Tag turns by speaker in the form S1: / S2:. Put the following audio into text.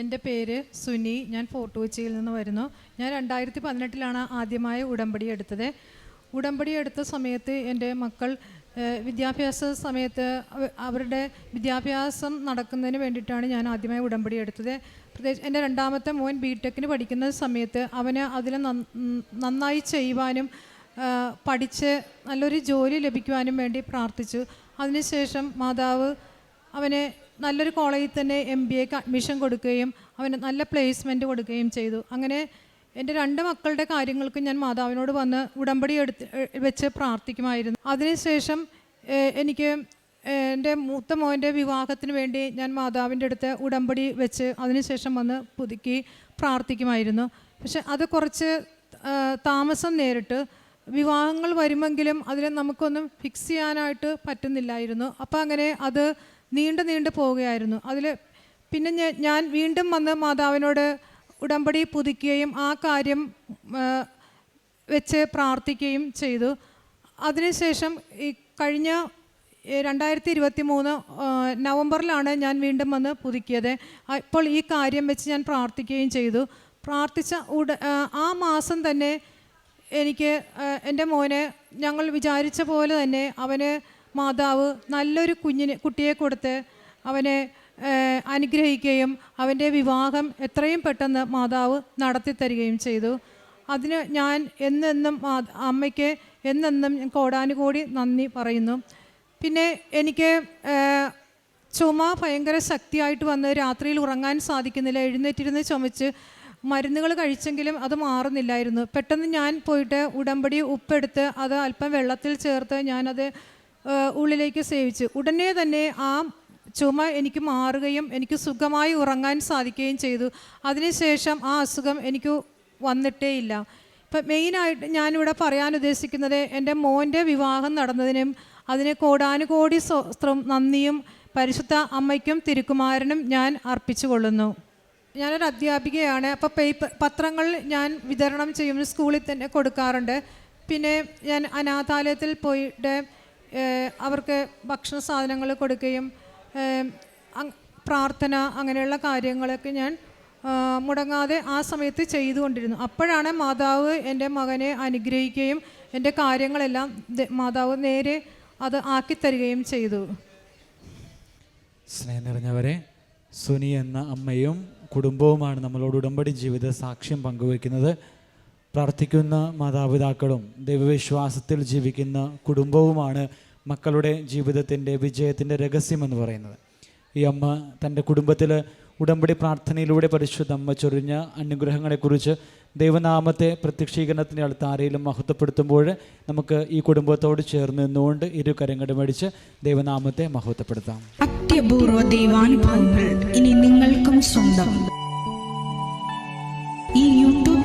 S1: എന്റെ പേര് സുനി ഞാൻ ഫോർട്ട് കൊച്ചിയിൽ നിന്ന് വരുന്നു. ഞാൻ രണ്ടായിരത്തി പതിനെട്ടിലാണ് ആദ്യമായി ഉടമ്പടി എടുത്തത്. ഉടമ്പടി എടുത്ത സമയത്ത് എന്റെ മക്കൾ വിദ്യാഭ്യാസ സമയത്ത് അവരുടെ വിദ്യാഭ്യാസം നടക്കുന്നതിന് വേണ്ടിയിട്ടാണ് ഞാൻ ആദ്യമായി ഉടമ്പടി എടുത്തത്. പ്രത്യേകിച്ച് എന്റെ രണ്ടാമത്തെ മോൻ ബി ടെക്കിന് പഠിക്കുന്ന സമയത്ത് അവന് അതിൽ നന്നായി ചെയ്യുവാനും പഠിച്ച് നല്ലൊരു ജോലി ലഭിക്കുവാനും വേണ്ടി പ്രാർത്ഥിച്ചു. അതിനുശേഷം മാതാവ് അവന് നല്ലൊരു കോളേജിൽ തന്നെ എം ബി എക്ക് അഡ്മിഷൻ കൊടുക്കുകയും അവന് നല്ല പ്ലേസ്മെന്റ് കൊടുക്കുകയും ചെയ്തു. അങ്ങനെ എന്റെ രണ്ട് മക്കളുടെ കാര്യങ്ങൾക്ക് ഞാൻ മാതാവിനോട് വന്ന് ഉടമ്പടി എടുത്ത് വെച്ച് പ്രാർത്ഥിക്കുമായിരുന്നു. അതിനുശേഷം എനിക്ക് എന്റെ മൂത്ത മോന്റെ വിവാഹത്തിന് വേണ്ടി ഞാൻ മാതാവിന്റെ അടുത്ത് ഉടമ്പടി വെച്ച് അതിനുശേഷം വന്ന് പുതുക്കി പ്രാർത്ഥിക്കുമായിരുന്നു. പക്ഷെ അത് കുറച്ച് താമസം നേരിട്ട് വിവാഹങ്ങൾ വരുമെങ്കിലും അതിനെ നമുക്കൊന്നും ഫിക്സ് ചെയ്യാനായിട്ട് പറ്റുന്നില്ലായിരുന്നു. അപ്പോൾ അങ്ങനെ അത് നീണ്ടു നീണ്ടു പോവുകയായിരുന്നു. അതിൽ പിന്നെ ഞാൻ വീണ്ടും വന്ന് മാതാവിനോട് ഉടമ്പടി പുതുക്കുകയും ആ കാര്യം വെച്ച് പ്രാർത്ഥിക്കുകയും ചെയ്തു. അതിനുശേഷം ഈ കഴിഞ്ഞ രണ്ടായിരത്തി ഇരുപത്തി മൂന്ന് നവംബറിലാണ് ഞാൻ വീണ്ടും വന്ന് പുതുക്കിയത്. ഇപ്പോൾ ഈ കാര്യം വെച്ച് ഞാൻ പ്രാർത്ഥിക്കുകയും ചെയ്തു. പ്രാർത്ഥിച്ച ഉട ആ മാസം തന്നെ എനിക്ക് എന്റെ മോനെ ഞങ്ങൾ വിചാരിച്ച പോലെ തന്നെ അവന് മാതാവ് നല്ലൊരു കുഞ്ഞിന് കുട്ടിയെ കൊടുത്ത് അവനെ അനുഗ്രഹിക്കുകയും അവന്റെ വിവാഹം എത്രയും പെട്ടെന്ന് മാതാവ് നടത്തി തരികയും ചെയ്തു. അതിന് ഞാൻ എന്നെന്നും അമ്മയ്ക്ക് എന്നെന്നും ഞാൻ കോടാനുകോടി നന്ദി പറയുന്നു. പിന്നെ എനിക്ക് ചുമ ഭയങ്കര ശക്തിയായിട്ട് വന്ന് രാത്രിയിൽ ഉറങ്ങാൻ സാധിക്കുന്നില്ല. എഴുന്നേറ്റിരുന്ന് ചുമച്ച് മരുന്നുകൾ കഴിച്ചെങ്കിലും അത് മാറുന്നില്ലായിരുന്നു. പെട്ടെന്ന് ഞാൻ പോയിട്ട് ഉടമ്പടി ഉപ്പെടുത്ത് അത് അല്പം വെള്ളത്തിൽ ചേർത്ത് ഞാനത് ഉള്ളിലേക്ക് സേവിച്ചു. ഉടനെ തന്നെ ആ ചുമ എനിക്ക് മാറുകയും എനിക്ക് സുഖമായി ഉറങ്ങാൻ സാധിക്കുകയും ചെയ്തു. അതിനുശേഷം ആ അസുഖം എനിക്ക് വന്നിട്ടേ ഇല്ല. ഇപ്പം മെയിനായിട്ട് ഞാനിവിടെ പറയാൻ ഉദ്ദേശിക്കുന്നത് എന്റെ മോന്റെ വിവാഹം നടന്നതിനും അതിന് കോടാനുകോടി സ്വസ്ത്രം നന്ദിയും പരിശുദ്ധ അമ്മയ്ക്കും തിരുക്കുമാരനും ഞാൻ അർപ്പിച്ചു കൊള്ളുന്നു. ഞാനൊരു അധ്യാപികയാണ്. അപ്പോൾ പേപ്പർ പത്രങ്ങൾ ഞാൻ വിതരണം ചെയ്യും സ്കൂളിൽ തന്നെ കൊടുക്കാറുണ്ട്. പിന്നെ ഞാൻ അനാഥാലയത്തിൽ പോയിട്ട് അവർക്ക് ഭക്ഷണ സാധനങ്ങൾ കൊടുക്കുകയും പ്രാർത്ഥന അങ്ങനെയുള്ള കാര്യങ്ങളൊക്കെ ഞാൻ മുടങ്ങാതെ ആ സമയത്ത് ചെയ്തുകൊണ്ടിരുന്നു. അപ്പോഴാണ് മാതാവ് എന്റെ മകനെ അനുഗ്രഹിക്കുകയും എന്റെ കാര്യങ്ങളെല്ലാം മാതാവ് നേരെ അത് ആക്കിത്തരികയും ചെയ്തു.
S2: സ്നേഹം നിറഞ്ഞവരെ സുനി എന്ന അമ്മയും കുടുംബവുമാണ് നമ്മളോട് ഉടമ്പടി ജീവിത സാക്ഷ്യം പങ്കുവയ്ക്കുന്നത്. പ്രാർത്ഥിക്കുന്ന മാതാപിതാക്കളും ദൈവവിശ്വാസത്തിൽ ജീവിക്കുന്ന കുടുംബവുമാണ് മക്കളുടെ ജീവിതത്തിന്റെ വിജയത്തിന്റെ രഹസ്യമെന്ന് പറയുന്നത്. ഈ അമ്മ തന്റെ കുടുംബത്തിൽ ഉടമ്പടി പ്രാർത്ഥനയിലൂടെ പരിശുദ്ധ അമ്മ അനുഗ്രഹങ്ങളെക്കുറിച്ച് ദൈവനാമത്തെ പ്രത്യക്ഷീകരണത്തിന്റെ അൾത്താരയിലും മഹത്വപ്പെടുത്തുമ്പോൾ നമുക്ക് ഈ കുടുംബത്തോട് ചേർന്ന് നിന്നുകൊണ്ട് ഇരു കരങ്ങളും അടിച്ച് ദൈവനാമത്തെ മഹത്വപ്പെടുത്താം.
S3: അത്യപൂർവ ദൈവാനുഭവങ്ങൾ ഇനി നിങ്ങൾക്കും സ്വന്തം. ഈ യൂട്യൂബ്